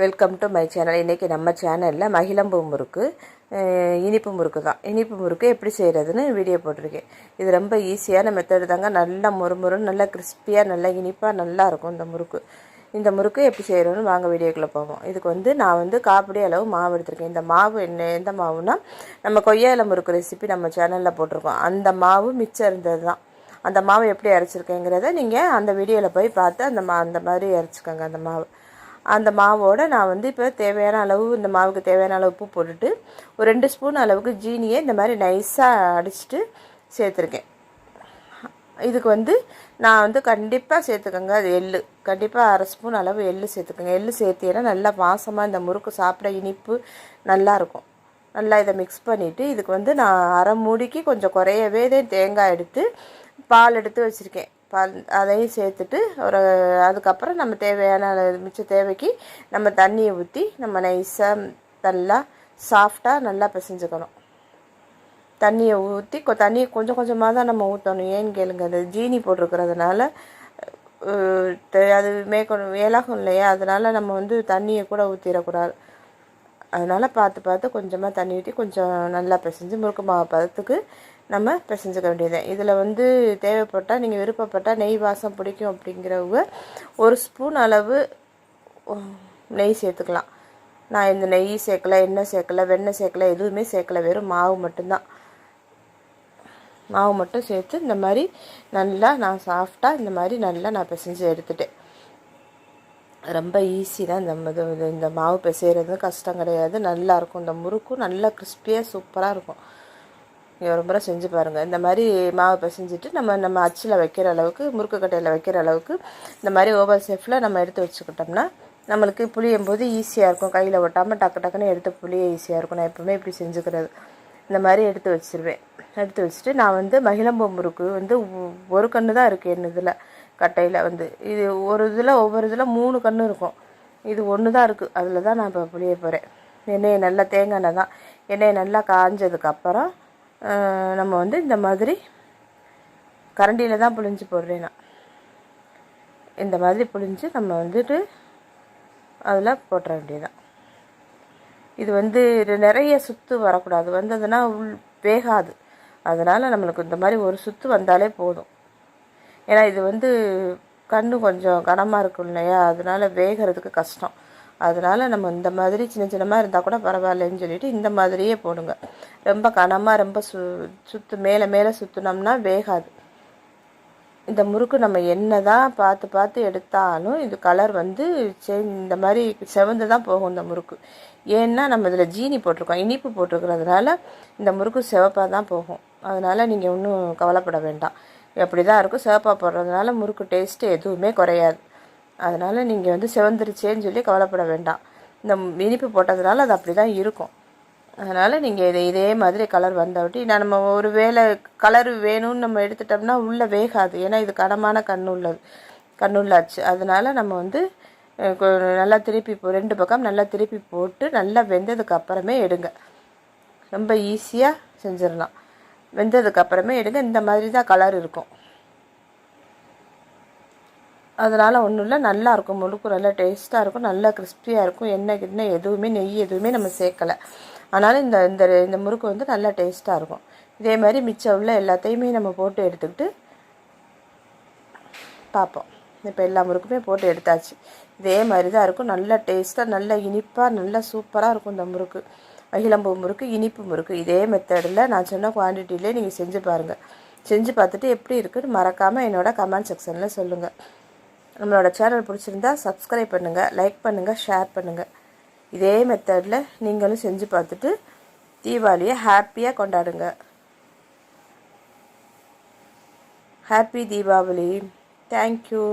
Welcome to my channel இன்றைக்கி நம்ம சேனலில் மகிழம்பூ முறுக்கு இனிப்பு முறுக்கு தான். இனிப்பு முறுக்கு எப்படி செய்கிறதுன்னு வீடியோ போட்டிருக்கேன். இது ரொம்ப ஈஸியான மெத்தடு தாங்க. நல்லா முறுமுறுன்னு நல்லா கிறிஸ்பியாக நல்லா இனிப்பாக நல்லா இருக்கும் இந்த முறுக்கு. இந்த முறுக்கு எப்படி செய்கிறோன்னு வாங்க வீடியோக்குள்ளே போவோம். இதுக்கு வந்து நான் வந்து காப்பிடி அளவு மாவு எடுத்திருக்கேன். இந்த மாவு என்ன எந்த மாவுனா நம்ம கொய்யால முறுக்கு ரெசிபி நம்ம சேனலில் போட்டிருக்கோம். அந்த மாவு மிச்சம் இருந்தது தான். அந்த மாவு எப்படி அரைச்சிருக்கேங்கிறத நீங்கள் அந்த வீடியோவில் போய் பார்த்து அந்த மா அந்த மாதிரி அரைச்சிக்கோங்க அந்த மாவு. அந்த மாவோட நான் வந்து இப்போ தேவையான அளவு இந்த மாவுக்கு தேவையான அளவு உப்பு போட்டுட்டு ஒரு ரெண்டு ஸ்பூன் அளவுக்கு ஜீனியை இந்த மாதிரி நைஸாக அடிச்சிட்டு சேர்த்துருக்கேன். இதுக்கு வந்து நான் வந்து கண்டிப்பாக சேர்த்துக்கோங்க. அது எள்ளு. கண்டிப்பாக அரை ஸ்பூன் அளவு எள்ளு சேர்த்துக்கோங்க. எள்ளு சேர்த்தீங்கன்னா நல்லா வாசமாக இந்த முறுக்கு சாப்பிட இனிப்பு நல்லாயிருக்கும். நல்லா இதை மிக்ஸ் பண்ணிவிட்டு இதுக்கு வந்து நான் அரை மூடிக்கு கொஞ்சம் குறையவே தேங்காய் எடுத்து பால் எடுத்து வச்சுருக்கேன். பால் அதையும் சேர்த்துட்டு ஒரு அதுக்கப்புறம் நம்ம தேவையான மிச்ச தேவைக்கு நம்ம தண்ணியை ஊற்றி நம்ம நைஸாக நல்லா சாஃப்டாக நல்லா பிசைஞ்சுக்கணும். தண்ணியை ஊற்றி கொ தண்ணியை கொஞ்சம் கொஞ்சமாக தான் நம்ம ஊற்றணும் ஏன்னு கேளுங்க அது ஜீனி போட்டிருக்கிறதுனால அது மேற்கொண்டு வேலாகும் இல்லையா? அதனால் நம்ம வந்து தண்ணியை கூட ஊற்றிடக்கூடாது அதனால் பார்த்து பார்த்து கொஞ்சமாக தண்ணி ஊற்றி கொஞ்சம் நல்லா பிசைஞ்சு முறுக்கு மாவு பதத்துக்கு நம்ம பிசைஞ்சிக்க வேண்டியது. இதில் வந்து தேவைப்பட்டால் நீங்கள் விருப்பப்பட்டால் நெய் வாசம் பிடிக்கும் அப்படிங்கிறவங்க ஒரு ஸ்பூன் அளவு நெய் சேர்த்துக்கலாம். நான் இந்த நெய் சேர்க்கல எண்ணெய் சேர்க்கல வெண்ணெய் சேர்க்கல எதுவுமே சேர்க்கல. வெறும் மாவு மட்டும்தான். மாவு மட்டும் சேர்த்து இந்த மாதிரி நல்லா நான் சாஃப்டாக இந்த மாதிரி நல்லா நான் பிசைஞ்சு எடுத்துட்டேன். ரொம்ப ஈஸி தான் இந்த இது இந்த மாவு பிசைகிறது கஷ்டம் கிடையாது. நல்லா இருக்கும். இந்த முறுக்கும் நல்லா கிறிஸ்பியாக சூப்பராக இருக்கும். நீங்கள் ஒரு முறை செஞ்சு பாருங்கள் இந்த மாதிரி மாவு பிசைஞ்சிட்டு நம்ம நம்ம அச்சில் வைக்கிற அளவுக்கு முறுக்கு கட்டையில் வைக்கிற அளவுக்கு இந்த மாதிரி ஓவல் ஷேஃபில் நம்ம எடுத்து வச்சுக்கிட்டோம்னா நம்மளுக்கு புளியும் போது ஈஸியாக இருக்கும். கையில் ஒட்டாமல் டக்கு டக்குன்னு எடுத்து புளிய ஈஸியாக இருக்கும். நான் எப்பவுமே இப்படி செஞ்சுக்கிறது. இந்த மாதிரி எடுத்து வச்சிருவேன். எடுத்து வச்சுட்டு நான் வந்து மகிழம்பூ முறுக்கு வந்து ஒரு கன்று தான் இருக்குது என் இதில் கட்டையில் வந்து. இது ஒரு இதில் ஒவ்வொரு இதில் மூணு கன்று இருக்கும். இது ஒன்று தான் இருக்குது அதில் தான் நான் இப்போ புளிய போகிறேன் எண்ணெயை நல்லா தேங்காய் எண்ணெய் தான். எண்ணெயை நல்லா காஞ்சதுக்கப்புறம் நம்ம வந்து இந்த மாதிரி கரண்டியில் தான் புழிஞ்சு போடுறேன். நான் இந்த மாதிரி புழிஞ்சு நம்ம வந்துட்டு அதில் போட்டுற வேண்டியதுதான். இது வந்து நிறைய சுத்து வரக்கூடாது. வந்ததுன்னா உள் வேகாது. அதனால் நம்மளுக்கு இந்த மாதிரி ஒரு சுத்து வந்தாலே போதும். ஏன்னா இது வந்து கண்ணு கொஞ்சம் கனமாக இருக்கும் இல்லையா? அதனால் வேகிறதுக்கு கஷ்டம். அதனால் நம்ம இந்த மாதிரி சின்ன சின்னமாக இருந்தால் கூட பரவாயில்லன்னு சொல்லிட்டு இந்த மாதிரியே போடுங்க. ரொம்ப கனமாக ரொம்ப சு சுற்று மேலே மேலே சுற்றுனோம்னா வேகாது. இந்த முறுக்கு நம்ம என்ன தான் பார்த்து பார்த்து எடுத்தாலும் இது கலர் வந்து சேஞ்ச் இந்த மாதிரி செவந்து தான் போகும் இந்த முறுக்கு. ஏன்னா நம்ம இதில் ஜீனி போட்டிருக்கோம் இனிப்பு போட்டிருக்கிறதுனால இந்த முறுக்கு சிவப்பாக தான் போகும். அதனால் நீங்கள் ஒன்றும் கவலைப்பட வேண்டாம். அப்படி தான் இருக்கும் சிவப்பாக போடுறதுனால முறுக்கு டேஸ்ட்டு எதுவுமே குறையாது. அதனால் நீங்கள் வந்து செவந்துருச்சேன்னு சொல்லி கவலைப்பட வேண்டாம். இந்த இனிப்பு போட்டதுனால அது அப்படி தான் இருக்கும். அதனால் நீங்கள் இதை இதே மாதிரி கலர் வந்தவட்டி நான் நம்ம ஒரு வேளை கலர் வேணும்னு நம்ம எடுத்துட்டோம்னா உள்ளே வேகாது. ஏன்னா இது கனமான கண்ணுள்ளது உள்ளது கண்ணுள்ளாச்சு அதனால் நம்ம வந்து கொ- நல்லா திருப்பி போ ரெண்டு பக்கம் நல்லா திருப்பி போட்டு நல்லா வெந்ததுக்கு அப்புறமே எடுங்க. ரொம்ப ஈஸியாக செஞ்சிடலாம். வெந்ததுக்கு அப்புறமே எடுங்க. இந்த மாதிரி தான் கலர் இருக்கும். அதனால் ஒன்றும் இல்லை. நல்லாயிருக்கும் முழுக்கு நல்லா டேஸ்ட்டாக இருக்கும். நல்லா கிறிஸ்பியாக இருக்கும். எண்ணெய் கிண்ணெய் எதுவுமே நெய் எதுவுமே நம்ம சேர்க்கலை. அதனால் இந்த இந்த இந்த முறுக்கு வந்து நல்லா டேஸ்ட்டாக இருக்கும். இதே மாதிரி மிச்சம் உள்ள எல்லாத்தையுமே நம்ம போட்டு எடுத்துக்கிட்டு பார்ப்போம். இப்போ எல்லா முறுக்குமே போட்டு எடுத்தாச்சு. இதே மாதிரி தான் இருக்கும். நல்லா டேஸ்ட்டாக நல்லா இனிப்பாக நல்லா சூப்பராக இருக்கும் இந்த முறுக்கு. மகிழம்பூ முறுக்கு இனிப்பு முறுக்கு. இதே மெத்தடில் நான் சொன்ன குவான்டிட்டியிலே நீங்கள் செஞ்சு பாருங்கள் செஞ்சு பார்த்துட்டு எப்படி இருக்குன்னு மறக்காமல் என்னோட கமெண்ட் செக்ஷனில் சொல்லுங்கள் நம்மளோட சேனல் பிடிச்சிருந்தா சப்ஸ்கிரைப் பண்ணுங்கள் லைக் பண்ணுங்கள் ஷேர் பண்ணுங்கள் இதே மெத்தடில் நீங்களும் செஞ்சு பார்த்துட்டு தீபாவளியை ஹாப்பியாக கொண்டாடுங்க. ஹாப்பி தீபாவளி. தேங்க்யூ